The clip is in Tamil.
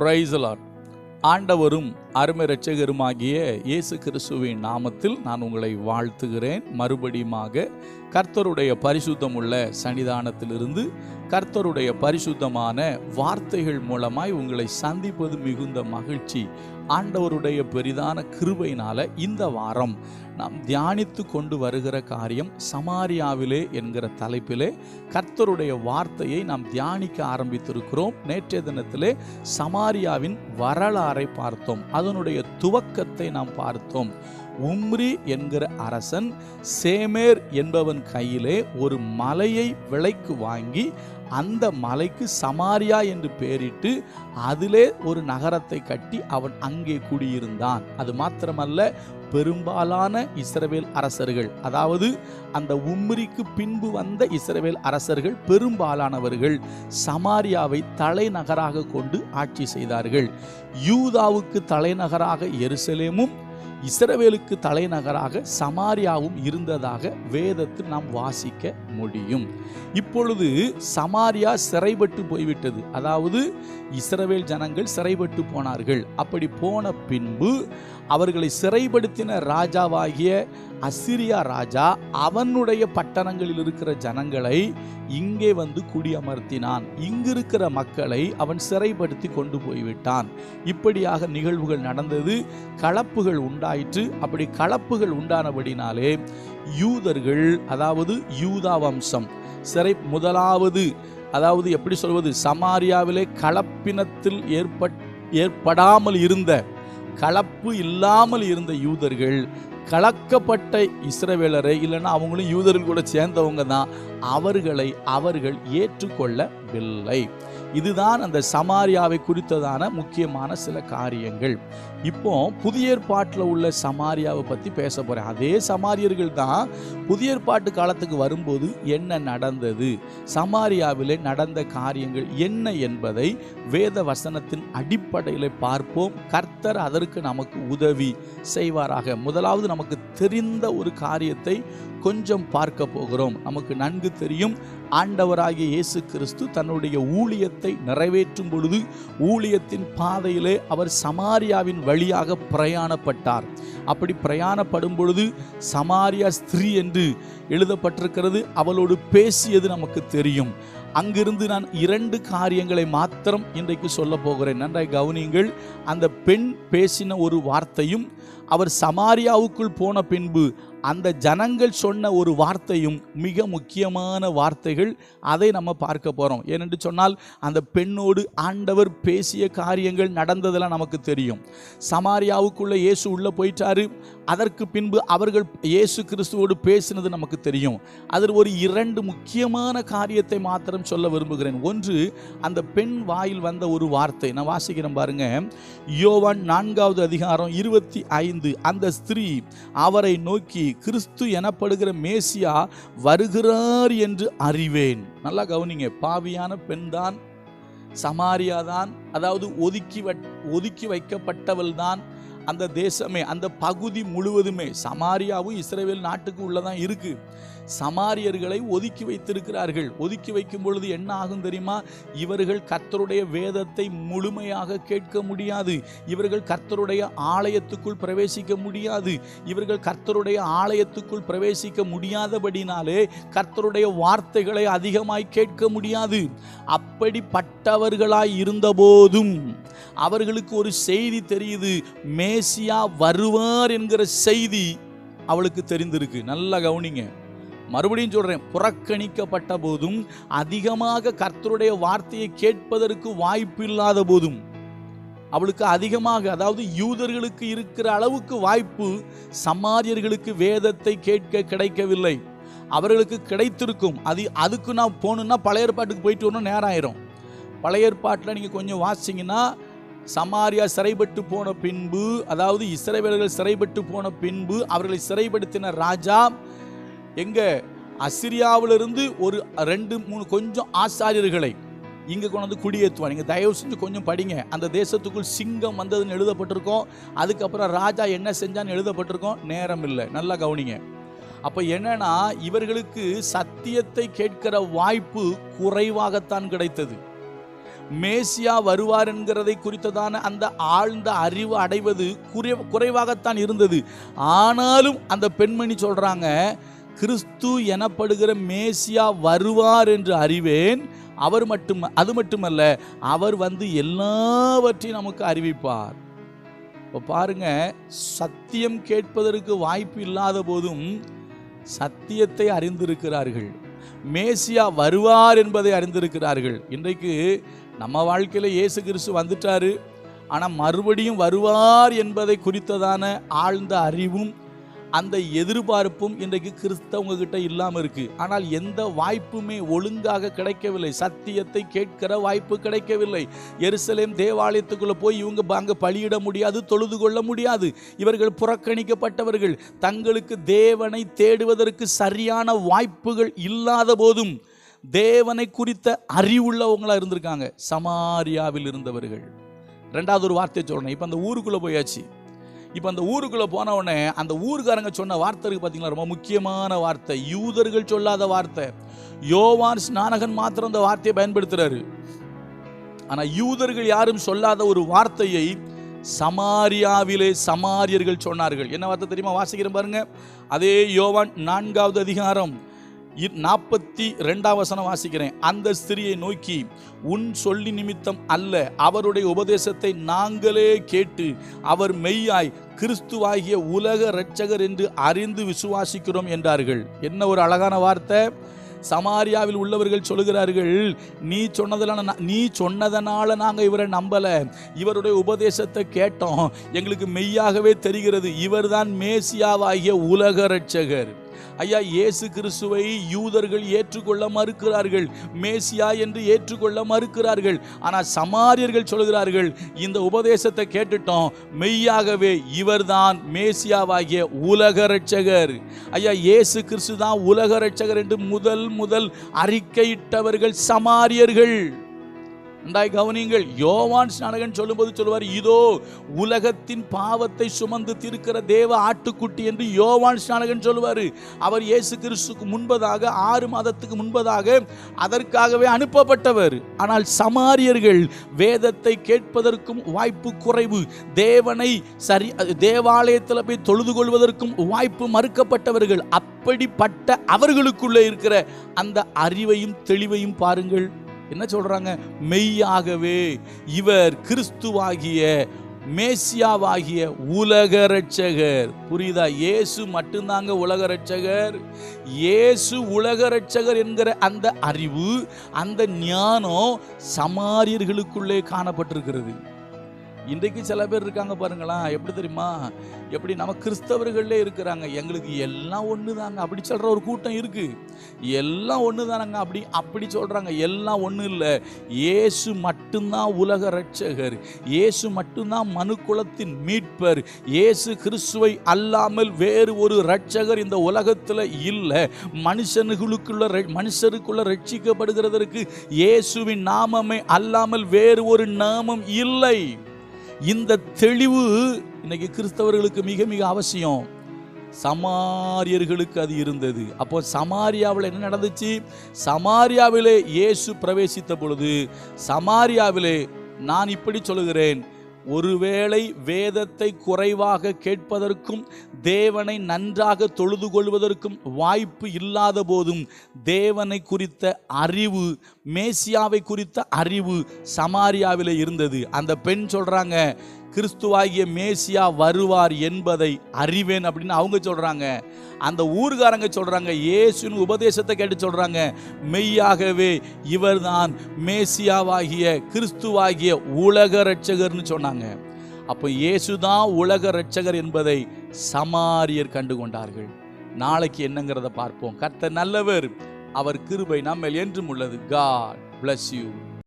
பிரைசலார் ஆண்டவரும் அருமை ரட்சகருமாகிய இயேசு கிறிஸ்துவின் நாமத்தில் நான் உங்களை வாழ்த்துகிறேன். மறுபடியுமாக கர்த்தருடைய பரிசுத்தமுள்ள சன்னிதானத்திலிருந்து கர்த்தருடைய பரிசுத்தமான வார்த்தைகள் மூலமாய் உங்களை சந்திப்பது மிகுந்த மகிழ்ச்சி. ஆண்டவருடைய பெரிதான கிருபையினால இந்த வாரம் நாம் தியானித்து கொண்டு வருகிற காரியம் சமாரியாவிலே என்கிற தலைப்பிலே கர்த்தருடைய வார்த்தையை நாம் தியானிக்க ஆரம்பித்திருக்கிறோம். நேற்றைய தினத்திலே சமாரியாவின் வரலாறை பார்த்தோம். அதனுடைய துவக்கத்தை நாம் பார்த்தோம். உம்ரி என்கிற அரசன் சேமேர் என்பவன் கையிலே ஒரு மலையை விலைக்கு வாங்கி அந்த மலைக்கு சமாரியா என்று பெயரிட்டு அதிலே ஒரு நகரத்தை கட்டி அவன் அங்கே குடியிருந்தான். அது மாத்திரமல்ல பெரும்பாலான இஸ்ரவேல் அரசர்கள் அதாவது அந்த உம்ரிக்கு பின்பு வந்த இஸ்ரவேல் அரசர்கள் பெரும்பாலானவர்கள் சமாரியாவை தலைநகராக கொண்டு ஆட்சி செய்தார்கள். யூதாவுக்கு தலைநகராக எருசலேமும் இஸ்ரவேலுக்கு தலைநகராக சமாரியாவும் இருந்ததாக வேதத்தில் நாம் வாசிக்க முடியும். இப்பொழுது சமாரியா சிறைபட்டு போய்விட்டது. அதாவது இஸ்ரவேல் ஜனங்கள் சிறைபட்டு போனார்கள். அப்படி போன பின்பு அவர்களை சிறைப்படுத்தின ராஜாவாகிய அசிரியா ராஜா அவனுடைய பட்டணங்களில் இருக்கிற ஜனங்களை இங்கே வந்து குடியமர்த்தினான். இங்கு இருக்கிற மக்களை அவன் சிறைப்படுத்தி கொண்டு போய்விட்டான். இப்படியாக நிகழ்வுகள் நடந்தது. கலப்புகள் உண்டாயிற்று அப்படி கலப்புகள் உண்டானபடினாலே யூதர்கள் அதாவது யூதா வம்சம் சிறை முதலாவது அதாவது எப்படி சொல்வது சமாரியாவிலே கலப்பினத்தில் ஏற்பட் ஏற்படாமல் இருந்த கலப்பு இல்லாமல் இருந்த யூதர்கள் கலக்கப்பட்ட இஸ்ரவேலரை இல்லைன்னா அவங்களும் யூதர்கள் கூட சேர்ந்தவங்க தான் அவர்களை அவர்கள் ஏற்றுக்கொள்ளவில்லை. இதுதான் அந்த சமாரியாவை குறித்ததான முக்கியமான சில காரியங்கள். இப்போ புதிய ஏற்பாட்டில் உள்ள சமாரியாவை பற்றி பேச போகிறேன் அதே சமாரியர்கள் தான் புதிய ஏற்பாட்டு காலத்துக்கு வரும்போது என்ன நடந்தது? சமாரியாவிலே நடந்த காரியங்கள் என்ன என்பதை வேத வசனத்தின் அடிப்படையில் பார்ப்போம். கர்த்தர் அதற்கு நமக்கு உதவி செய்வாராக. முதலாவது நமக்கு தெரிந்த ஒரு காரியத்தை கொஞ்சம் பார்க்க போகிறோம். நமக்கு நன்கு தெரியும் ஆண்டவராகிய இயேசு கிறிஸ்து தன்னுடைய ஊழியத்தை நிறைவேற்றும் பொழுது ஊழியத்தின் பாதையிலே அவர் சமாரியாவின் வழியாக பிரயாணப்பட்டார். அப்படி பிரயாணப்படும் பொழுது சமாரியா ஸ்திரீ என்று எழுதப்பட்டிருக்கிறது அவளோடு பேசியது நமக்கு தெரியும். அங்கிருந்து நான் இரண்டு காரியங்களை மாத்திரம் இன்றைக்கு சொல்ல போகிறேன். நன்றாய் கவனியுங்கள் அந்த பெண் பேசின ஒரு வார்த்தையும் அவர் சமாரியாவுக்குள் போன பின்பு அந்த ஜனங்கள் சொன்ன ஒரு வார்த்தையும் மிக முக்கியமான வார்த்தைகள் அதை நம்ம பார்க்க போகிறோம் ஏனென்று சொன்னால் அந்த பெண்ணோடு ஆண்டவர் பேசிய காரியங்கள் நடந்ததெல்லாம் நமக்கு தெரியும். சமாரியாவுக்குள்ளே இயேசு உள்ளே போயிட்டாரு. அதற்கு பின்பு அவர்கள் இயேசு கிறிஸ்துவோடு பேசினது நமக்கு தெரியும். அதில் ஒரு இரண்டு முக்கியமான காரியத்தை மாத்திரம் சொல்ல விரும்புகிறேன். ஒன்று அந்த பெண் வாயில் வந்த ஒரு வார்த்தை. நான் வாசிக்கிறேன் பாருங்க. யோவான் நான்காவது அதிகாரம் இருபத்தி ஐந்து. அந்த ஸ்திரீ அவரை நோக்கி கிறிஸ்து எனப்படுகிற மேசியா வருகிறார் என்று அறிவேன். நல்லா கவனிங்க பாவியான பெண்தான் சமாரியாதான் அதாவது ஒதுக்கி ஒதுக்கி வைக்கப்பட்டவள் தான் அந்த தேசமே அந்த பகுதி முழுவதுமே சமாரியாவும் இஸ்ரேல் நாட்டுக்கு உள்ளதான் இருக்கு. சமாரியர்களை ஒதுக்கி வைத்திருக்கிறார்கள். ஒதுக்கி வைக்கும் பொழுது என்ன ஆகும் தெரியுமா? இவர்கள் கர்த்தருடைய வேதத்தை முழுமையாக கேட்க முடியாது. இவர்கள் கர்த்தருடைய ஆலயத்துக்குள் பிரவேசிக்க முடியாது. இவர்கள் கர்த்தருடைய ஆலயத்துக்குள் பிரவேசிக்க முடியாதபடினாலே கர்த்தருடைய வார்த்தைகளை அதிகமாய் கேட்க முடியாது. அப்படிப்பட்டவர்களாய் இருந்தபோதும் அவர்களுக்கு ஒரு செய்தி தெரியுது. மே மேசியா வருவார் என்கிற செய்தி அவளுக்கு தெரிந்திருக்கு. நல்லா கவனிங்க. மறுபடியும் சொல்றேன் புறக்கணிக்கப்பட்ட போதும் அதிகமாக கர்த்தருடைய வார்த்தையை கேட்பதற்கு வாய்ப்பு இல்லாத போதும் அவளுக்கு அதிகமாக அதாவது யூதர்களுக்கு இருக்கிற அளவுக்கு வாய்ப்பு சமாரியர்களுக்கு வேதத்தை கேட்க கிடைக்கவில்லை. அவர்களுக்கு கிடைத்திருக்கும். அது அதுக்கு நான் போகணுன்னா பழைய ஏற்பாட்டுக்கு போயிட்டு வரணும் நேரம் ஆயிரும். பழைய ஏற்பாட்டில் நீங்கள் கொஞ்சம் வாசிங்கன்னா சமாரியா சிறைப்பட்டு போன பின்பு அதாவது இஸ்ரேவேலர்கள் சிறைப்பட்டு போன பின்பு அவர்களை சிறைப்படுத்தின ராஜா எங்க? அசிரியாவிலிருந்து ஒரு ரெண்டு மூணு கொஞ்சம் ஆசாரியர்களை இங்கே கொண்டு வந்து குடியேற்றுவான் நீங்கள் தயவு செஞ்சு கொஞ்சம் படிங்க. அந்த தேசத்துக்குள் சிங்கம் வந்ததுன்னு எழுதப்பட்டிருக்கோம். அதுக்கப்புறம் ராஜா என்ன செஞ்சான்னு எழுதப்பட்டிருக்கோம். நேரம் இல்லை. நல்லா கவனிங்க. அப்போ என்னன்னா இவர்களுக்கு சத்தியத்தை கேட்கிற வாய்ப்பு குறைவாகத்தான் கிடைத்தது. மேசியா வருவார் என்கிறதை குறித்ததான அந்த ஆழ்ந்த அறிவு அடைவது குறை குறைவாகத்தான் இருந்தது. ஆனாலும் அந்த பெண்மணி சொல்கிறாங்க கிறிஸ்து எனப்படுகிற மேசியா வருவார் என்று அறிவேன். அவர் மட்டும் அது மட்டுமல்ல அவர் வந்து எல்லாவற்றையும் நமக்கு அறிவிப்பார். இப்போ பாருங்க சத்தியம் கேட்பதற்கு வாய்ப்பு இல்லாத போதும் சத்தியத்தை அறிந்திருக்கிறார்கள். மேசியா வருவார் என்பதை அறிந்திருக்கிறார்கள். இன்றைக்கு நம்ம வாழ்க்கையில் இயேசு கிறிஸ்து வந்துட்டாரு. ஆனால் மறுபடியும் வருவார் என்பதை குறித்ததான ஆழ்ந்த அறிவும் அந்த எதிர்பார்ப்பும் இன்றைக்கு கிறிஸ்தவங்ககிட்ட இல்லாமல் இருக்கு. ஆனால் எந்த வாய்ப்புமே ஒழுங்காக கிடைக்கவில்லை. சத்தியத்தை கேட்கிற வாய்ப்பு கிடைக்கவில்லை. எருசலேம் தேவாலயத்துக்குள்ளே போய் இவங்க அங்கே பலியிட முடியாது தொழுது கொள்ள முடியாது. இவர்கள் புறக்கணிக்கப்பட்டவர்கள். தங்களுக்கு தேவனை தேடுவதற்கு சரியான வாய்ப்புகள் இல்லாத போதும் தேவனை குறித்த அறிவுள்ளவங்களா இருந்திருக்காங்க. சமாரியாவில் இருந்தவர்கள். ரெண்டாவது ஒரு வார்த்தையை சொல்லணும். இப்போ அந்த ஊருக்குள்ளே போயாச்சு. இப்போ அந்த ஊருக்குள்ளே போன உடனே அந்த ஊருக்காரங்க சொன்ன வார்த்தைக்கு பார்த்தீங்களா ரொம்ப முக்கியமான வார்த்தை. யூதர்கள் சொல்லாத வார்த்தை. யோவான் ஸ்நானகன் மாத்திரம் அந்த வார்த்தையை பயன்படுத்துறாரு. ஆனால் யூதர்கள் யாரும் சொல்லாத ஒரு வார்த்தையை சமாரியாவிலே சமாரியர்கள் சொன்னார்கள். என்ன வார்த்தை தெரியுமா? வாசிக்கிறேன் பாருங்க. அதே யோவான் நான்காவது அதிகாரம். நாற்பத்தி ரெண்டாம் வசனம் வாசிக்கிறேன். அந்த ஸ்திரியை நோக்கி உன் சொல்லி நிமித்தம் அல்ல அவருடைய உபதேசத்தை நாங்களே கேட்டு அவர் மெய்யாய் கிறிஸ்துவாகிய உலக இரட்சகர் என்று அறிந்து விசுவாசிக்கிறோம் என்றார்கள். என்ன ஒரு அழகான வார்த்தை. சமாரியாவில் உள்ளவர்கள் சொல்லுகிறார்கள் நீ சொன்னதனால நீ சொன்னதனால நாங்கள் இவரை நம்பலை. இவருடைய உபதேசத்தை கேட்டோம். எங்களுக்கு மெய்யாகவே தெரிகிறது இவர்தான் மேசியாவாகிய உலக இரட்சகர். ஐயா இயேசு கிறிஸ்துவை யூதர்கள் ஏற்றுக்கொள்ள மறுக்கிறார்கள். மேசியா என்று ஏற்றுக்கொள்ள மறுக்கிறார்கள். ஆனால் சமாரியர்கள் சொல்கிறார்கள் இந்த உபதேசத்தை கேட்டுட்டோம். மெய்யாகவே இவர்தான் மேசியாவாகிய உலக ரட்சகர் ஐயா இயேசு கிறிஸ்து தான் உலக ரட்சகர் என்று முதல் முதல் அறிக்கையிட்டவர்கள் சமாரியர்கள். உண்டாய் கவனியுங்கள் யோவான் ஸ்நானகன் சொல்லும்போது சொல்லுவார் இதோ உலகத்தின் பாவத்தை சுமந்து தீர்க்கிற தேவ ஆட்டுக்குட்டி என்று யோவான் ஸ்நானகன் சொல்லுவார். அவர் இயேசு கிறிஸ்துக்கு முன்பதாக ஆறு மாதத்துக்கு முன்பதாக அதற்காகவே அனுப்பப்பட்டவர். ஆனால் சமாரியர்கள் வேதத்தை கேட்பதற்கும் வாய்ப்பு குறைவு. தேவனை சரி தேவாலயத்தில் போய் தொழுது கொள்வதற்கும் வாய்ப்பு மறுக்கப்பட்டவர்கள். அப்படிப்பட்ட அவர்களுக்குள்ளே இருக்கிற அந்த அறிவையும் தெளிவையும் பாருங்கள். என்ன சொல்றாங்க? மெய்யாகவே இவர் கிறிஸ்துவாகிய மேசியாவாகிய உலக ரட்சகர் புரியுதா? இயேசு மட்டும்தாங்க உலக ரட்சகர் இயேசு உலக ரட்சகர் என்கிற அந்த அறிவு அந்த ஞானம் சமாரியர்களுக்குள்ளே காணப்பட்டிருக்கிறது. இன்றைக்கு சில பேர் இருக்காங்க பாருங்களா எப்படி தெரியுமா? எப்படி நம்ம கிறிஸ்தவர்களே இருக்கிறாங்க. எங்களுக்கு எல்லாம் ஒன்று தாங்க அப்படி சொல்கிற ஒரு கூட்டம் இருக்குது எல்லாம் ஒன்று தானங்க அப்படி அப்படி சொல்கிறாங்க எல்லாம் ஒன்றும் இல்லை. இயேசு மட்டும்தான் உலக ரட்சகர் இயேசு மட்டும்தான் மனு குலத்தின் மீட்பர். இயேசு கிறிஸ்துவை அல்லாமல் வேறு ஒரு ரட்சகர் இந்த உலகத்தில் இல்லை. மனுஷனுக்குள்ள ர- மனுஷருக்குள்ள ரட்சிக்கப்படுகிறதற்கு இயேசுவின் நாமமே அல்லாமல் வேறு ஒரு நாமம் இல்லை. இந்த தெளிவு இன்னைக்கு கிறிஸ்தவர்களுக்கு மிக மிக அவசியம். சமாரியர்களுக்கு அது இருந்தது. அப்போ சமாரியாவில் என்ன நடந்துச்சு? சமாரியாவிலே இயேசு பிரவேசித்த பொழுது சமாரியாவிலே நான் இப்படி சொல்லுகிறேன் ஒருவேளை வேதத்தை குறைவாக கேட்பதற்கும் தேவனை நன்றாக தொழுது கொள்வதற்கும் வாய்ப்பு இல்லாத போதும் தேவனை குறித்த அறிவு மேசியாவை குறித்த அறிவு சமாரியாவில் இருந்தது. அந்த பெண் சொல்கிறாங்க கிறிஸ்துவாகிய மேசியா வருவார் என்பதை அறிவேன் அப்படின்னு அவங்க சொல்கிறாங்க அந்த ஊர்காரங்க சொல்கிறாங்க இயேசுவின் உபதேசத்தை கேட்டு சொல்கிறாங்க மெய்யாகவே இவர்தான் மேசியாவாகிய கிறிஸ்துவாகிய உலக ரட்சகர்னு சொன்னாங்க. அப்போ இயேசுதான் உலக ரட்சகர் என்பதை சமாரியர் கண்டு கொண்டார்கள். நாளைக்கு என்னங்கிறத பார்ப்போம். கர்த்த நல்லவர். அவர் கிருபை நம்மேல் என்றும் உள்ளது. God bless you